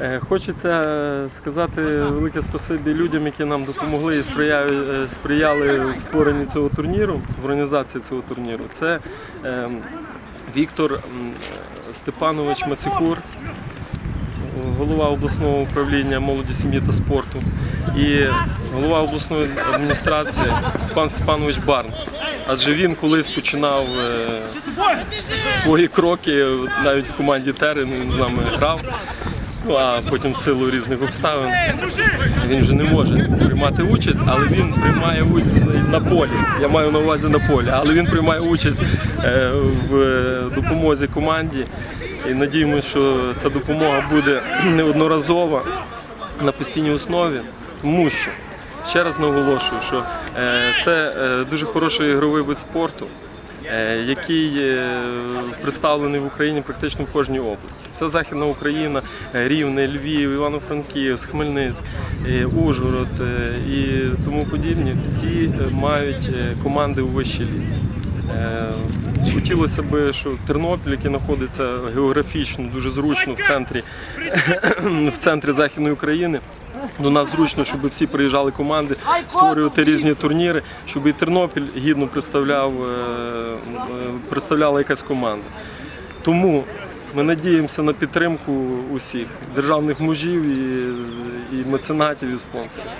Е, Хочеться сказати велике спасибі людям, які нам допомогли і сприяли, е, в створенні цього турніру, в організації цього турніру. Це ем, Віктор Степанович Мацикур, голова обласного управління молоді, сім'ї та спорту, і голова обласної адміністрації Степан Степанович Барн. Адже він колись починав е, свої кроки навіть в команді Терен, він з нами грав. Ну а потім в силу різних обставин він вже не може приймати участь, але він приймає участь на полі. Я маю на увазі на полі, але він приймає участь е, в допомозі команді. І надіємося, що ця допомога буде неодноразова на постійній основі, тому що ще раз наголошую, що е, це е, дуже хороший ігровий вид спорту е, який е, представлений в Україні практично в кожній області. Вся Західна Україна, е, Рівне, Львів, Івано-Франківськ, Хмельницьк, е, Ужгород е, і тому подібні, всі е, мають е, команди у вищій лізі. Е, Хотілося б, що Тернопіль, який знаходиться географічно дуже зручно в центрі, в центрі Західної України. До нас зручно, щоб всі приїжджали команди, створювати різні турніри, щоб і Тернопіль гідно представляв, е, е, представляла якась команда. Тому ми надіємося на підтримку усіх державних мужів і, і меценатів і спонсорів.